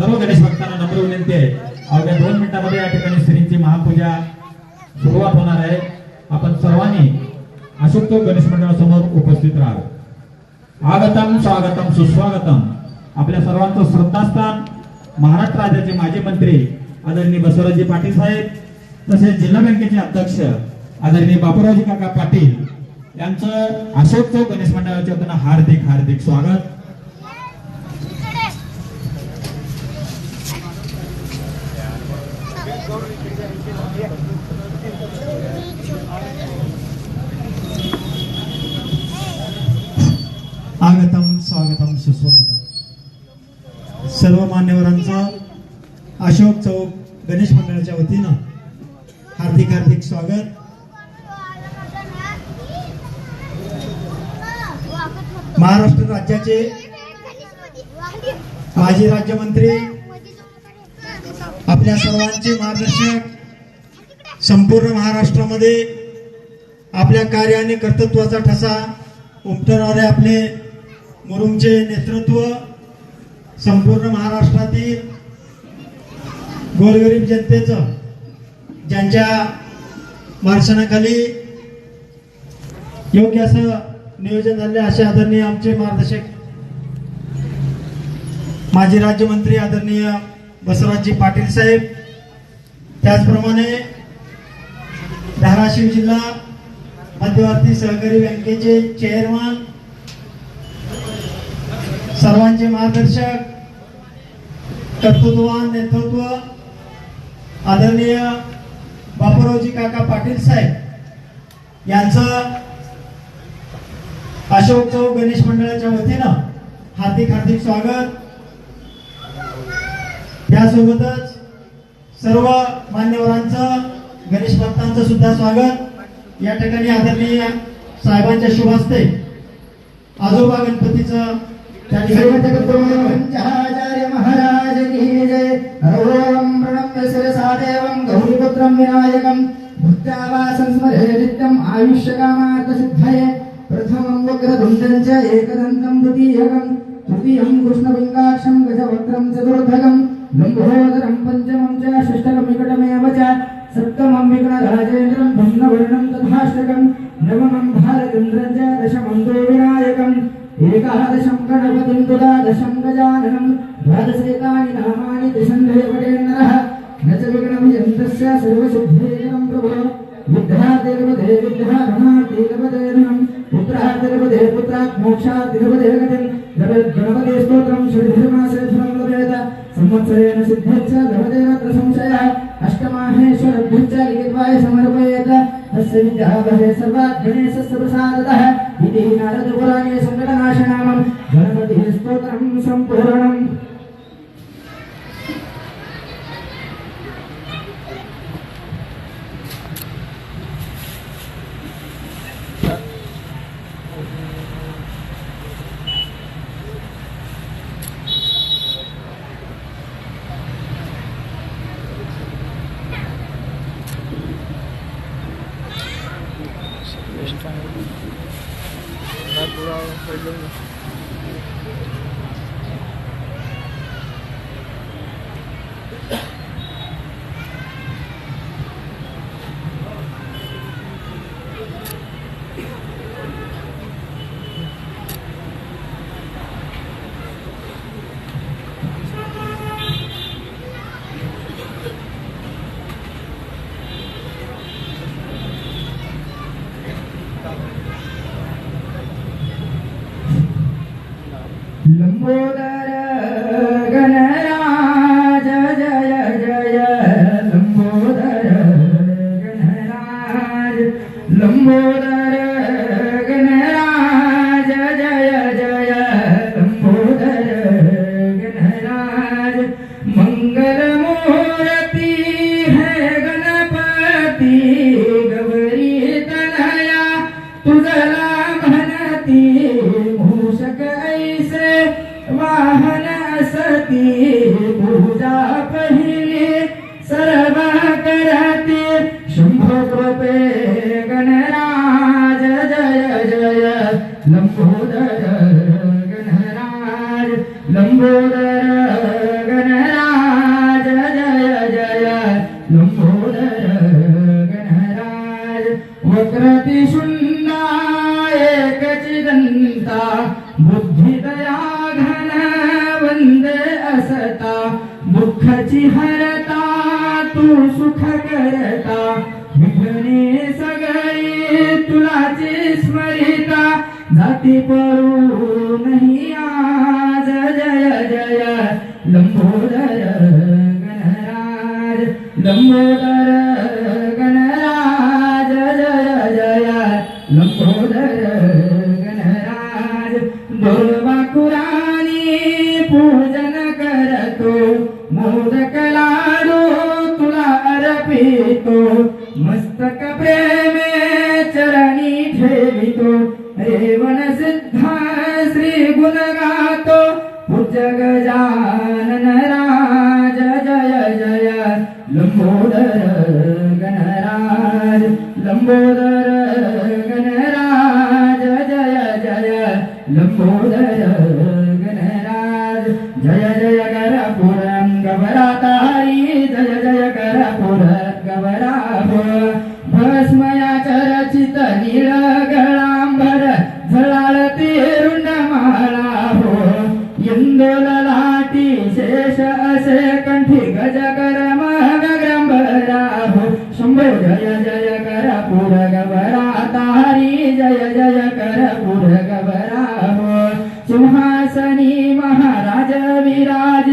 सर्व गणेश भक्तांना नम्र विनंती आहे. अवघ्या दोन मिनिटांमध्ये या ठिकाणी श्रींची महापूजा सुरुवात होणार आहे. आपण सर्वांनी अशोक गणेश मंडळासमोर उपस्थित राहावे. आगतम स्वागतम सुस्वागतम. आपल्या सर्वांचं श्रद्धास्थान महाराष्ट्र राज्याचे माजी मंत्री आदरणीय बसवराजी पाटील साहेब तसेच जिल्हा बँकेचे अध्यक्ष आदरणीय बापूराजी काका पाटील यांचं अशोक चौक गणेश मंडळाच्या वतीनं हार्दिक हार्दिक स्वागत. आगतम स्वागतम सुस्वागतम. सर्व मान्यवरांचा अशोक चौक गणेश मंडळाच्या वतीनं हार्दिक हार्दिक स्वागत. महाराष्ट्र राज्याचे माजी राज्यमंत्री आपल्या सर्वांचे मार्गदर्शक संपूर्ण महाराष्ट्रामध्ये आपल्या कार्याने कर्तृत्वाचा ठसा उमटवणारे आपले मुरुमचे नेतृत्व संपूर्ण महाराष्ट्रातील गोरगरीब जनतेचं ज्यांच्या मार्शनाखाली योग्य असं नियोजन झाले असे आदरणीय आमचे मार्गदर्शक माजी राज्यमंत्री आदरणीय बसवराजजी पाटील साहेब त्याचप्रमाणे धाराशिव जिल्हा मध्यवर्ती सहकारी बँकेचे चेअरमन सर्वांचे मार्गदर्शक कर्तृत्ववान नेतृत्व आदरणीय बापूरावजी काका पाटील साहेब यांचं अशोक चौक गणेश मंडळाच्या वतीनं हार्दिक हार्दिक स्वागत. त्यासोबतच सर्व मान्यवरांचं गणेश भक्तांचं सुद्धा स्वागत. या ठिकाणी आदरणीय साहेबांच्या शुभ हस्ते आजोबा गणपतीचं त्या महाराज की जय ओम प्रणम्य शिरसा देवं गौरीपुत्रं विनायकं भक्त्यावासं स्मरे नित्यम् आयुष्यकामार्थसिद्धये प्रथमं वक्रतुण्डं च एकदन्तं द्वितीयकं तृतीयं कृष्णपिङ्गाक्षं गजवक्त्रं चतुर्भगं लम्बोदरं पञ्चमं च षष्ठकमिकटमेव च सप्तमं विघ्नराजेन्द्रं भिन्नवर्णं तथाष्टकं नवमं भारतेन्द्रं च दशमं तो ఏకాదశం గణపతిం దురాదశం గజాననం ద్వాదశేతాని నామాని త్రిసంధయపటేన్నర నచ విఘ్నం యంత్రస్య సర్వసిద్ధిరేకం ప్రభో. విద్యాతిరుపదే విద్యాధనాతిరుపదేనం పుత్రాతిరుపదే పుత్రాత్ మోక్షాతిరుపదే గతిం గణపతి స్తోత్రం శ్రీధర్మాశ్రయం లభేత సంవత్సరేణ సిద్ధిచ్చ గణపతిరత్ర సంశయ. అష్టమాహేశ్వరభ్యుచ్చ లిఖిత్వాయ సమర్పయేత. न संशयः अष्टमाहेश्वरभ्यश्च लिखित्वाय समर्पयेत तस्य विद्याभवे सर्वात् गणेशस्य प्रसादतः इति नारदपुराणे सङ्कटनाशनामं गणपतिः स्तोत्रं सम्पूर्णम् लंबोदर गणराज तू सुख करता. विघ्ने सगळे तुलाची स्मरिता. जाती पळू नाही आज जय जय. लंबोदर गणराज लंबोदर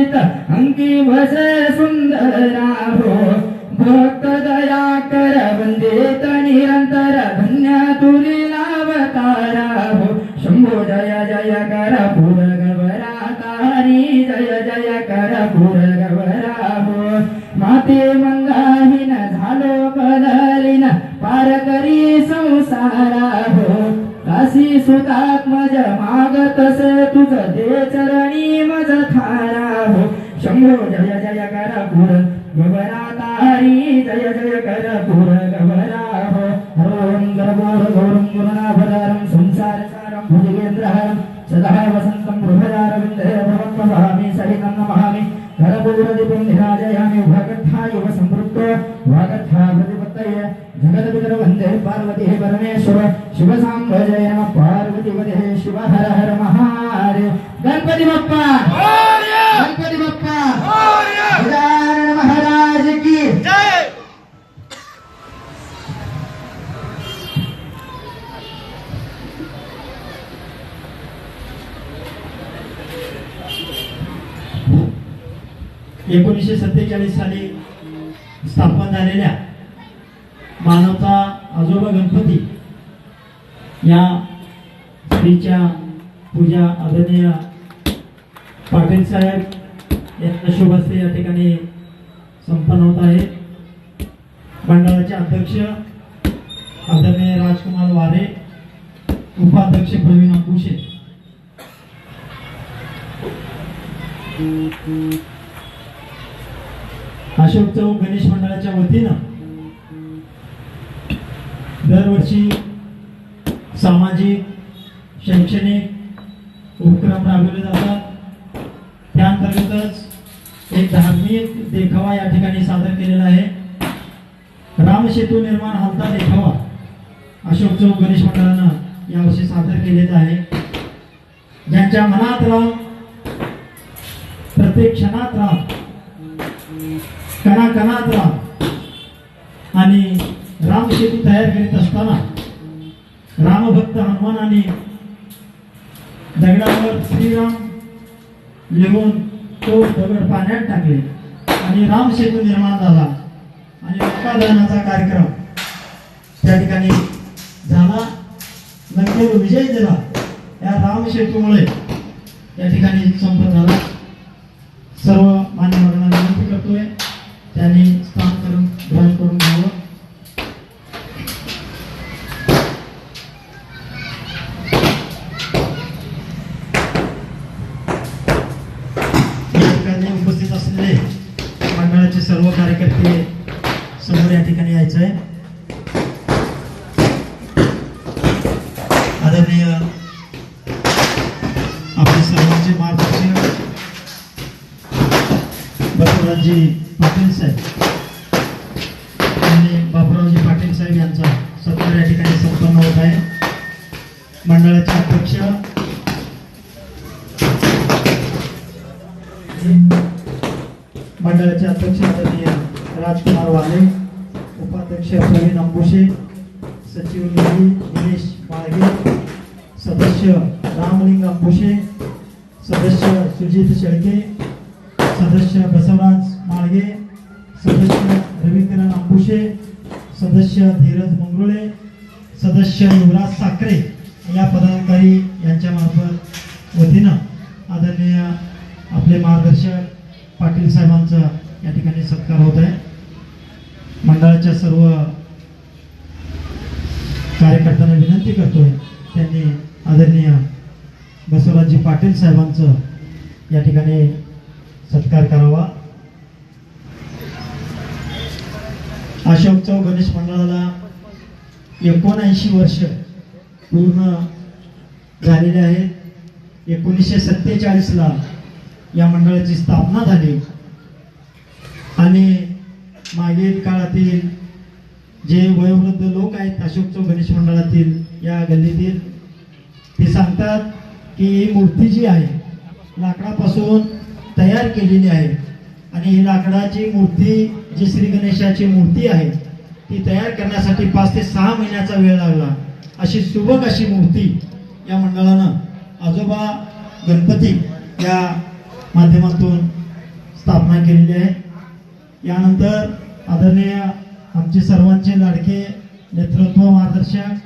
विराजित अंकी भस सुंदरा हो भक्त दया कर वंदित निरंतर धन्य तुलीला अवतारा शंभो जय जय कर पुर गवरा तारी जय जय कर पुर गवरा माते मंगाहीन झालो कदलीन पार करी काशी सुतात्मज मागतस तुझ दे चरणी मज हरिओ जय जय कर पुर गवरा तारी जय जय कर पुर गवरा हो हरों गर्भोर गौरं गुरुनाभदारं संसारसारं भुजगेन्द्रहारं सदा वसन्तं हृदयारविन्दे भवत्वभामि सहितं नमामि करपूरदीपं निराजयामि उभकथा युव सम्पृक्तो वागथा प्रतिपत्तये जगद्पितर वन्दे पार्वतीः परमेश्वर शिवसाम्ब जय नमः पार्वतीपते शिव हर हर महारे गणपति बप्पा! आदरणीय पाटील साहेब यांना शुभ या ठिकाणी संपन्न होत आहे मंडळाचे अध्यक्ष आदरणीय राजकुमार वारे उपाध्यक्ष प्रवीण अंकुशे. अशोक चौक गणेश मंडळाच्या वतीनं दरवर्षी सामाजिक शैक्षणिक उपक्रम राबवले जातात. त्या अंतर्गतच एक धार्मिक देखावा या ठिकाणी सादर केलेला आहे. रामसेतू निर्माण हलता देखावा अशोक चौक गणेश मंडळानं यावर्षी सादर केलेला आहे. ज्यांच्या मनात राम प्रत्येक क्षणात राम कणाकणात राम आणि राम सेतू तयार करीत असताना रामभक्त हनुमानाने दगडावर श्रीराम लिहून तो दगड पाण्यात टाकले आणि राम सेतू निर्माण झाला आणि लंकादहनाचा कार्यक्रम त्या ठिकाणी झाला. नंतर विजय दिला. या राम सेतूमुळे या ठिकाणी संपन्न झाला. सर्व मान्यवरांना विनंती करतोय. संपन्न होत आहे मंडळाचे अध्यक्ष. मंडळाचे अध्यक्ष आदरणीय राजकुमार वाले उपाध्यक्ष प्रवीण अंबुशे सचिव निधी दिनेश माळगे सदस्य रामलिंग अंबुशे सदस्य सुजित शेळके सदस्य बसवराज माळगे सदस्य रवींद्रन अंबुशे सदस्य धीरज मंगरुळे सदस्य युवराज साखरे या पदाधिकारी यांच्या मार्फत वतीनं आदरणीय आपले मार्गदर्शक पाटील साहेबांचा या ठिकाणी सत्कार होत आहे. मंडळाच्या सर्व कार्यकर्त्यांना विनंती करतोय त्यांनी आदरणीय बसवराजजी पाटील साहेबांचं या ठिकाणी सत्कार करावा. अशोक चौक गणेश मंडळाला एकोणऐंशी वर्ष पूर्ण झालेले आहेत एकोणीसशे सत्तेचाळीसला या मंडळाची स्थापना झाली. आणि मागील काळातील जे वयोवृद्ध लोक आहेत अशोक चौक गणेश मंडळातील या गल्लीतील ते सांगतात की ही मूर्ती जी आहे लाकडापासून तयार केलेली आहे. आणि ही लाकडाची मूर्ती जी श्री गणेशाची मूर्ती आहे ती तयार करण्यासाठी पाच ते सहा महिन्याचा वेळ लागला. अशी सुबक अशी मूर्ती या मंडळानं आजोबा गणपती या माध्यमातून स्थापना केलेली आहे. यानंतर आदरणीय आमचे सर्वांचे लाडके नेतृत्व मार्गदर्शक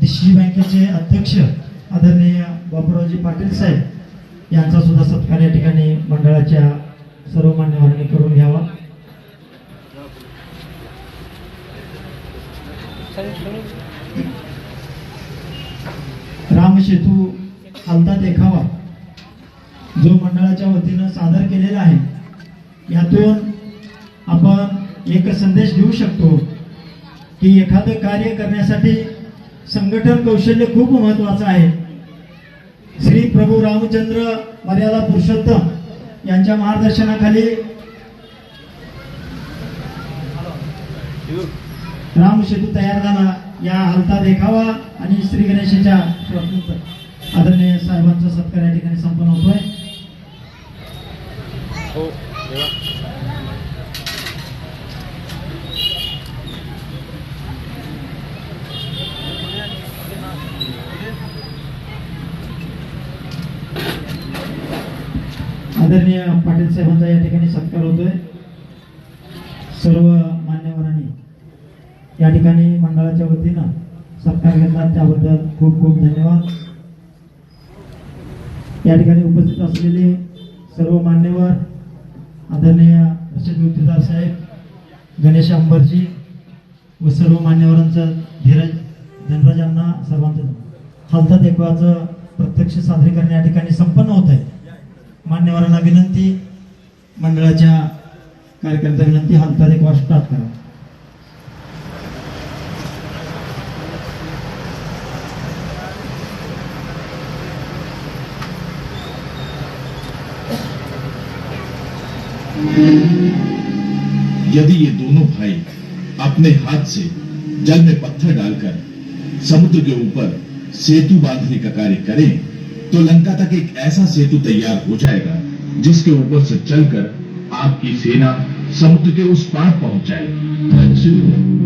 डी बँकेचे अध्यक्ष आदरणीय बाबुरावजी पाटील साहेब यांचा सुद्धा सत्कार या ठिकाणी मंडळाच्या सर्व मान्यवरांनी करून घ्यावा. रामसेतू हालता देखावा जो मंडळाच्या वतीनं सादर केलेला आहे यातून आपण एक संदेश घेऊ शकतो की एखादं कार्य करण्यासाठी संघटन कौशल्य खूप महत्वाचं आहे. श्री प्रभू रामचंद्र मर्यादा पुरुषोत्तम यांच्या मार्गदर्शनाखाली राम सेतू तयार झाला. या हलता देखावा आणि श्री गणेशाच्या आदरणीय साहेबांचा सत्कार या ठिकाणी संपन्न होतोय. आदरणीय पाटील साहेबांचा या ठिकाणी सत्कार होतोय. सर्व मान्यवरांनी. या ठिकाणी मंडळाच्या वतीनं सत्कार घेतला. त्याबद्दल खूप खूप धन्यवाद. या ठिकाणी उपस्थित असलेले सर्व मान्यवर आदरणीय रशीद मुक्तीदार साहेब गणेश अंबरजी व सर्व मान्यवरांचं धीरज धनराजांना सर्वांचं हालता देखवाचं प्रत्यक्ष सादरीकरण या ठिकाणी संपन्न होत आहे. मान्यवरांना विनंती मंडळाच्या कार्यकर्त्या विनंती हालता देखवा स्टार्ट करा. यदि ये दोनों भाई अपने हाथ से जल में पत्थर डालकर समुद्र के ऊपर सेतु बांधने का कार्य करें तो लंका तक एक ऐसा सेतु तैयार हो जाएगा जिसके ऊपर से चलकर आपकी सेना समुद्र के उस पार पहुँच मुक्त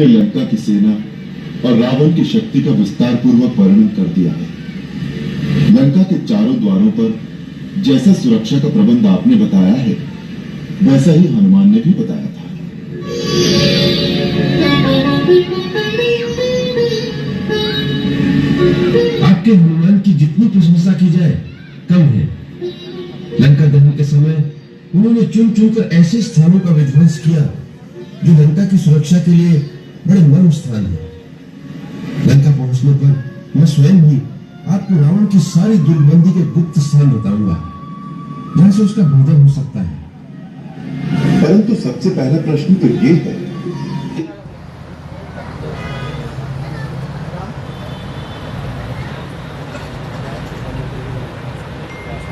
आपने लंका की सेना और रावण की शक्ति का विस्तार पूर्वक वर्णन कर दिया है। लंका के चारों द्वारों पर जैसा सुरक्षा का प्रबंध आपने बताया है, वैसा ही हनुमान ने भी बताया था। आपके हनुमान की जितनी प्रशंसा की जाए, कम है। लंका दहन के समय उन्होंने चुन चुनकर ऐसे स्थानों का विध्वंस किया, जो लंका की सुरक्षा के लिए बड़े मर्म स्थान है लंका पहुँचने पर मैं स्वयं ही आपको रावण की सारी दुर्बंदी के गुप्त स्थान बताऊँगा जहाँ से उसका भोजन हो सकता है परंतु सबसे पहला प्रश्न तो ये है